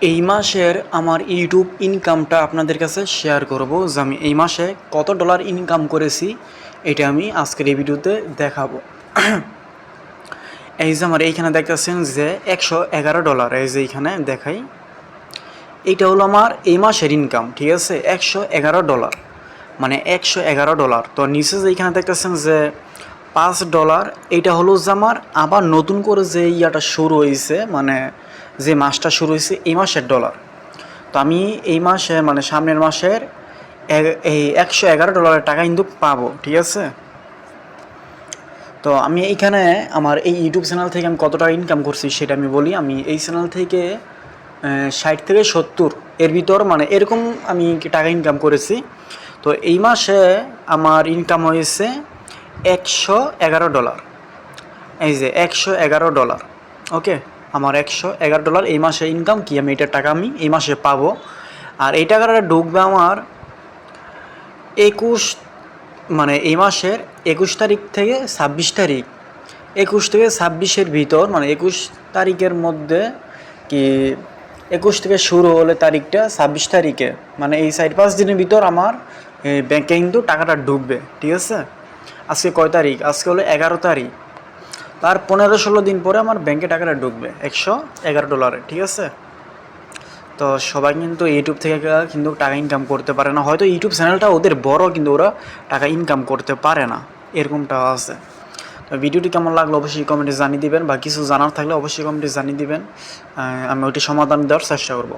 এই মাসের আমার ইউটিউব ইনকামটা আপনাদের কাছে শেয়ার করব যে আমি এই মাসে কত ডলার ইনকাম করেছি, এটা আমি আজকের এই ভিডিওতে দেখাবো। এই যে আমার এইখানে দেখতেছেন যে একশো এগারো ডলার এই যে এইখানে দেখাই। এইটা হলো আমার এই মাসের ইনকাম ঠিক আছে? একশো এগারো ডলার মানে একশো এগারো ডলার তো নিচে যে এইখানে দেখতেছেন যে পাঁচ ডলার এইটা হলো যে আমার আবার নতুন করে যে ইয়াটা শুরু হয়েছে মানে যে মাসটা শুরু হয়েছে, এই মাসের ডলার তো আমি এই মাসে মানে সামনের মাসের এই একশো এগারো ডলারের টাকা কিন্তু পাবো, ঠিক আছে? তো আমি এইখানে আমার এই ইউটিউব চ্যানেল থেকে আমি কত টাকা ইনকাম করছি সেটা আমি বলি। আমি এই চ্যানেল থেকে ষাট থেকে সত্তর এর ভিতর মানে এরকম আমি টাকা ইনকাম করেছি। তো এই মাসে আমার ইনকাম হয়েছে একশো এগারো ডলার এই যে একশো এগারো ডলার ওকে আমার একশো এগারো ডলার, এই মাসে ইনকাম কি? আমি এটার টাকা আমি এই মাসে পাবো। আর এই টাকাটা ঢুকবে আমার একুশ মানে এই মাসের একুশ তারিখ থেকে ছাব্বিশ তারিখ। একুশ থেকে ছাব্বিশের ভিতর মানে একুশ তারিখের মধ্যে কি, একুশ থেকে শুরু হলে তারিখটা ছাব্বিশ তারিখে। মানে এই চার পাঁচ দিনের ভিতর আমার ব্যাংকে কিন্তু টাকাটা ঢুকবে, ঠিক আছে? আজকে কয় তারিখ? আজকে হলো এগারো তারিখ। তার পনেরো ষোলো দিন পরে আমার ব্যাংকে টাকাটা ঢুকবে, একশো এগারো ডলারে, ঠিক আছে? তো সবাই কিন্তু ইউটিউব থেকে কিন্তু টাকা ইনকাম করতে পারে না। হয়তো ইউটিউব চ্যানেলটা ওদের বড়, কিন্তু ওরা টাকা ইনকাম করতে পারে না। এরকমটা আছে। তো ভিডিওটি কেমন লাগল অবশ্যই কমেন্টে জানিয়ে দিবেন। বা কিছু জানার থাকলে অবশ্যই কমেন্টে জানিয়ে দিবেন। আমি ওইটি সমাধান দেওয়ার চেষ্টা করব।